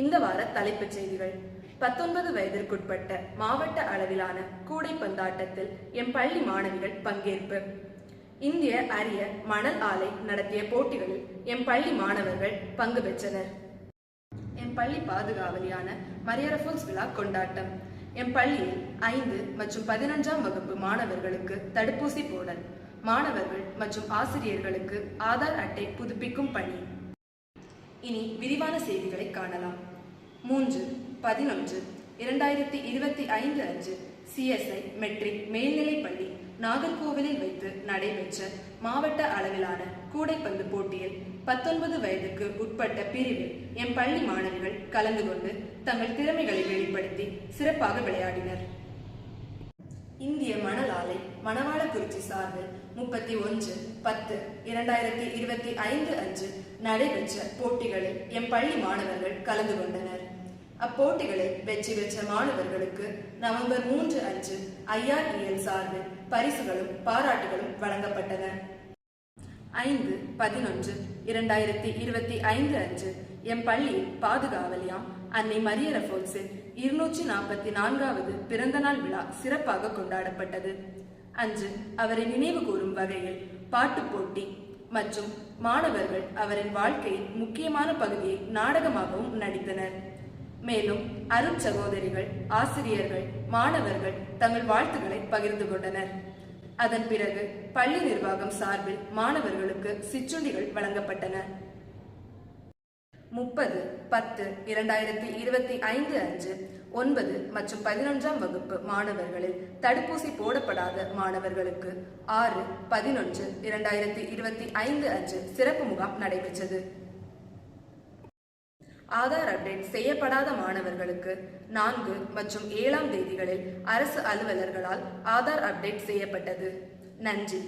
இந்த வார தலைப்புச் செய்திகள். பத்தொன்பது வயதிற்குட்பட்ட மாவட்ட அளவிலான கூடைப்பந்தாட்டத்தில் எம் பள்ளி மாணவிகள் பங்கேற்பு. இந்திய அரிய மணல் ஆலை நடத்திய போட்டிகளில் எம் பள்ளி மாணவர்கள் பங்கு பெற்றனர். எம் பள்ளி பாதுகாவலியான மரியரஃபுல்ஸ் விழா கொண்டாட்டம். எம் பள்ளியில் ஐந்து மற்றும் பதினஞ்சாம் வகுப்பு மாணவர்களுக்கு தடுப்பூசி போடல். மாணவர்கள் மற்றும் ஆசிரியர்களுக்கு ஆதார் அட்டை புதுப்பிக்கும் பணி. இனி விரிவான செய்திகளை காணலாம். மூன்று பதினொன்று இரண்டாயிரத்தி இருபத்தி ஐந்து அன்று சிஎஸ்ஐ மெட்ரிக் மேல்நிலைப் பள்ளி நாகர்கோவிலில் வைத்து நடைபெற்ற மாவட்ட அளவிலான கூடைப்பந்து போட்டியில் பத்தொன்பது வயதுக்கு உட்பட்ட பிரிவில் எம் பள்ளி மாணவிகள் கலந்து கொண்டு தங்கள் திறமைகளை வெளிப்படுத்தி சிறப்பாக விளையாடினர். மணலாலை மணல் ஆலை மணவாளக்குறிச்சி சார்பில் முப்பத்தி ஒன்று பத்து இரண்டாயிரத்தி இருபத்தி ஐந்து அன்று நடைபெற்ற போட்டிகளில் எம் பள்ளி மாணவர்கள் கலந்து கொண்டனர். அப்போட்டிகளில் வெற்றி பெற்ற மாணவர்களுக்கு நவம்பர் மூன்று அன்று ஐஆர்இஎல் சார்பில் பரிசுகளும் பாராட்டுகளும் வழங்கப்பட்டன. ஐந்து பதினொன்று இரண்டாயிரத்தி இருபத்தி ஐந்து அன்று எம் பள்ளியில் பாதுகாவலியாம் அன்னை மரிய ரஃபோல்ஸின் இருநூற்றி நாற்பத்தி நான்காவது பிறந்தநாள் விழா சிறப்பாக கொண்டாடப்பட்டது. அன்று அவரை நினைவு கூறும் வகையில் பாட்டுப் போட்டி மற்றும் மாணவர்கள் அவரின் வாழ்க்கையின் முக்கியமான பகுதியை நாடகமாகவும் நடித்தனர். மேலும் அருட்சகோதரிகள் ஆசிரியர்கள் மாணவர்கள் தங்கள் வாழ்த்துக்களை பகிர்ந்து கொண்டனர். அதன் பிறகு பள்ளி நிர்வாகம் சார்பில் மாணவர்களுக்கு சிற்றுண்டிகள் வழங்கப்பட்டன. முப்பது பத்து இரண்டாயிரத்தி இருபத்தி ஐந்து அன்று ஒன்பது மற்றும் பதினொன்றாம் வகுப்பு மாணவர்களில் தடுப்பூசி போடப்படாத மாணவர்களுக்கு ஆறு பதினொன்று இரண்டாயிரத்தி இருபத்தி ஐந்து அன்று சிறப்பு முகாம் நடைபெற்றது. ஆதார் அப்டேட் செய்யப்படாத மாணவர்களுக்கு நான்கு மற்றும் ஏழாம் தேதிகளில் அரசு அலுவலர்களால் ஆதார் அப்டேட் செய்யப்பட்டது. நன்றி.